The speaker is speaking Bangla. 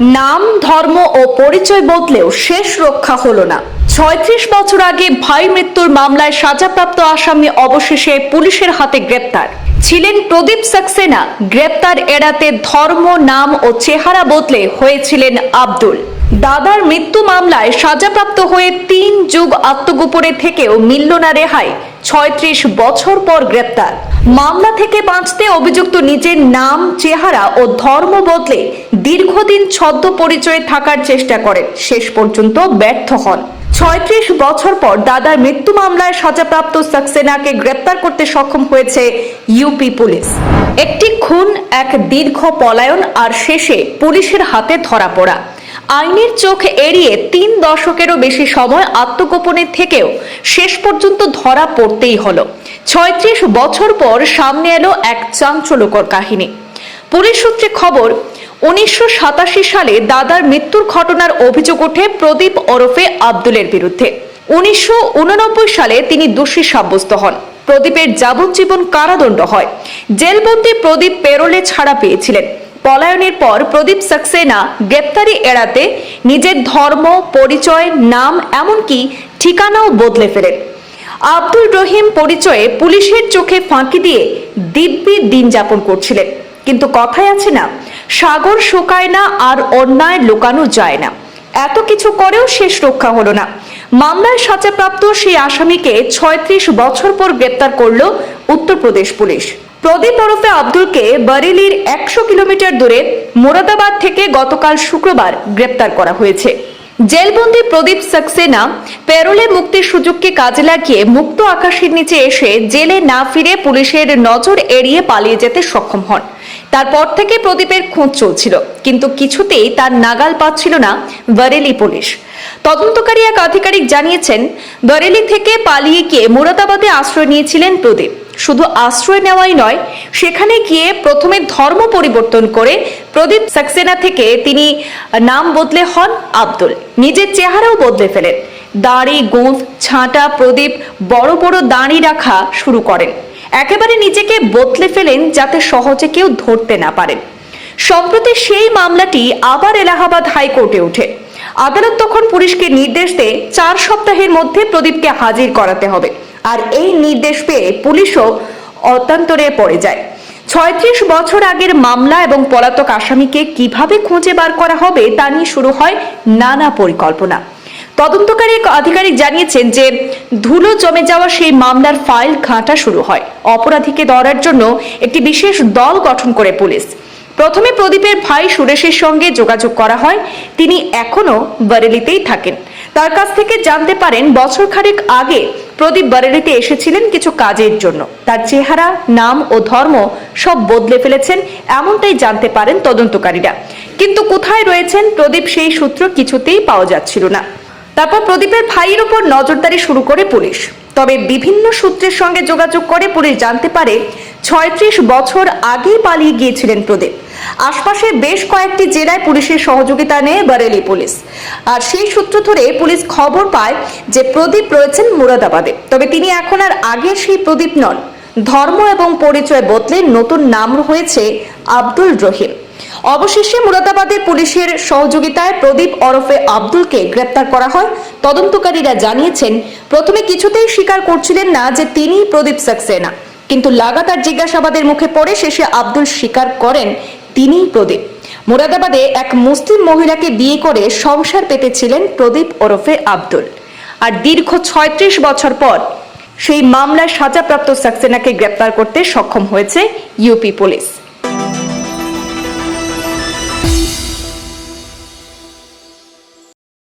নাম, ধর্ম ও পরিচয় বদলেও শেষ রক্ষা হলো না। ছয়ত্রিশ বছর আগে ভাই মৃত্যুর মামলায় সাজাপ্রাপ্ত আসামি অবশেষে পুলিশের হাতে গ্রেপ্তার। ছিলেন প্রদীপ সাক্সেনা। গ্রেপ্তার এড়াতে ধর্ম, নাম ও চেহারা বদলে হয়েছিলেন আব্দুল। দাদার মৃত্যু মামলায় সাজাপ্রাপ্ত হয়ে তিন যুগ আত্মগোপনে থেকেও মিলল না রেহাই। ছয়ত্রিশ বছর পর গ্রেপ্তার। মামলা থেকে বাঁচতে অভিযুক্ত নিজের নাম, চেহারা ও ধর্ম বদলে দীর্ঘদিন ছদ্ম পরিচয়ে থাকার চেষ্টা করেন। শেষ পর্যন্ত ব্যর্থ হন। ছয়ত্রিশ বছর পর দাদার মৃত্যু মামলায় সাজাপ্রাপ্ত সাক্সেনাকে গ্রেপ্তার করতে সক্ষম হয়েছে ইউপি পুলিশ। একটি খুন, এক দীর্ঘ পলায়ন, আর শেষে পুলিশের হাতে ধরা পড়া। আইনের চোখ এড়িয়ে তিন দশকেরও বেশি সময় আত্মগোপনের থেকেও শেষ পর্যন্ত ধরা পড়তেই হলো। ছয়ত্রিশ বছর পর সামনে এলো এক চাঞ্চল্যকর কাহিনী। পুলিশ সূত্রে খবর, উনিশশো সাতাশি সালে দাদার মৃত্যুর ঘটনার অভিযোগ ওঠে প্রদীপ ওরফে আব্দুলের বিরুদ্ধে। উনিশশো উননব্বই সালে তিনি দোষী সাব্যস্ত হন। প্রদীপের যাবজ্জীবন কারাদণ্ড হয়। জেলবন্দি প্রদীপ পেরোলে ছাড়া পেয়েছিলেন। পলায়নের পর প্রদীপ সাক্সেনা গ্রেপ্তারি এড়াতে নিজের ধর্ম, পরিচয়, নাম, এমনকি ঠিকানাও বদলে ফেলেন। আব্দুল রহিম পরিচয়ে পুলিশের চোখে ফাঁকি দিয়ে দিব্যি দিন যাপন করছিলেন। কিন্তু কথায় আছে না, সাগর শুকায় না আর অন্যায় লুকানো যায় না। এত কিছু করেও শেষ রক্ষা হলো না। মামলায় সাজাপ্রাপ্ত সেই আসামিকে ছয়ত্রিশ বছর পর গ্রেপ্তার করল উত্তরপ্রদেশ পুলিশ। প্রদীপ ওরফে আব্দুলকে বারেলির একশো কিলোমিটার দূরে মোরাদাবাদ থেকে গতকাল শুক্রবার গ্রেপ্তার করা হয়েছে। জেলবন্দি প্রদীপ সাক্সেনা প্যারোলে মুক্তির সুযোগকে কাজে লাগিয়ে মুক্ত আকাশের নিচে এসে জেলে না ফিরে পুলিশের নজর এড়িয়ে পালিয়ে যেতে সক্ষম হন। তারপর থেকে প্রদীপের খোঁজ চলছিল, কিন্তু কিছুতেই তার নাগাল পাচ্ছিল না বারেলি পুলিশ। তদন্তকারী এক আধিকারিক জানিয়েছেন, বরেলি থেকে পালিয়ে গিয়ে মুরাদাবাদে আশ্রয় নিয়েছিলেন প্রদীপ। শুধু আশ্রয় নেওয়াই নয়, সেখানে গিয়ে প্রথমে ধর্ম পরিবর্তন করে প্রদীপ সাক্সেনা থেকে তিনি নাম বদলে হন আব্দুল। নিজের চেহারাও বদলে ফেলেন। দাড়ি, গোঁফ, ছাঁটা, প্রদীপ, বড় বড় দাড়ি রাখা শুরু করেন। একেবারে নিজেকে বদলে ফেলেন যাতে সহজে কেউ ধরতে না পারেন। সম্প্রতি সেই মামলাটি আবার এলাহাবাদ হাইকোর্টে ওঠে। আদালত তখন পুলিশকে নির্দেশ দেয়, চার সপ্তাহের মধ্যে প্রদীপকে হাজির করাতে হবে। আর এই নির্দেশ পেয়ে পুলিশও অত্যন্তরে পড়ে যায়। ছয়ত্রিশ বছর আগের মামলা এবং পলাতক আসামিকে কীভাবে খুঁজে বার করা হবে তা নিয়ে শুরু হয় নানা পরিকল্পনা। তদন্তকারী আধিকারিক জানিয়েছেন যে, ধুলো জমে যাওয়া সেই মামলার ফাইল ঘাঁটা শুরু হয়। অপরাধীকে ধরার জন্য একটি বিশেষ দল গঠন করে পুলিশ। প্রথমে প্রদীপের ভাই সুরেশের সঙ্গে যোগাযোগ করা হয়। তিনি এখনও বারেলিতেই থাকেন। তার কাছ থেকে জানতে পারেন, বছর খানেক আগে প্রদীপ বরেলিতে এসেছিলেন কিছু কাজের জন্য। তার চেহারা, নাম ও ধর্ম সব বদলে ফেলেছেন, এমনটাই জানতে পারেন তদন্তকারীরা। কিন্তু কোথায় রয়েছেন প্রদীপ সেই সূত্র কিছুতেই পাওয়া যাচ্ছিল না। তারপর প্রদীপের ভাইয়ের উপর নজরদারি শুরু করে পুলিশ। তবে বিভিন্ন সূত্রের সঙ্গে যোগাযোগ করে পুলিশ জানতে পারে, ছয়ত্রিশ বছর আগেই পালিয়ে গিয়েছিলেন প্রদীপ। আশপাশের বেশ কয়েকটি জেলায় পুলিশের সহযোগিতা নেয় বারেলি পুলিশ। আর সেই সূত্র ধরে পুলিশ খবর পায় যে প্রদীপ রয়েছেন মুরাদাবাদে। তবে তিনি এখন আর আগে সেই প্রদীপ নন। ধর্ম এবং পরিচয় বদলে নতুন নাম হয়েছে আব্দুল রহিম। অবশেষে মুরাদাবাদের পুলিশের সহযোগিতায় প্রদীপ ওরফে আব্দুলকে গ্রেপ্তার করা হয়। তদন্তকারীরা জানিয়েছেন, প্রথমে কিছুতেই স্বীকার করছিলেন না যে তিনি প্রদীপ সাক্সেনা। কিন্তু লাগাতার জিজ্ঞাসাবাদের মুখে পড়ে শেষে আব্দুল স্বীকার করেন তিনিই প্রদীপ। মুরাদাবাদে এক মুসলিম মহিলাকে বিয়ে করে সংসার পেতেছিলেন প্রদীপ ওরফে আব্দুল। আর দীর্ঘ ছয়ত্রিশ বছর পর সেই মামলায় সাজাপ্রাপ্ত সাক্সেনাকে গ্রেপ্তার করতে সক্ষম হয়েছে ইউপি পুলিশ।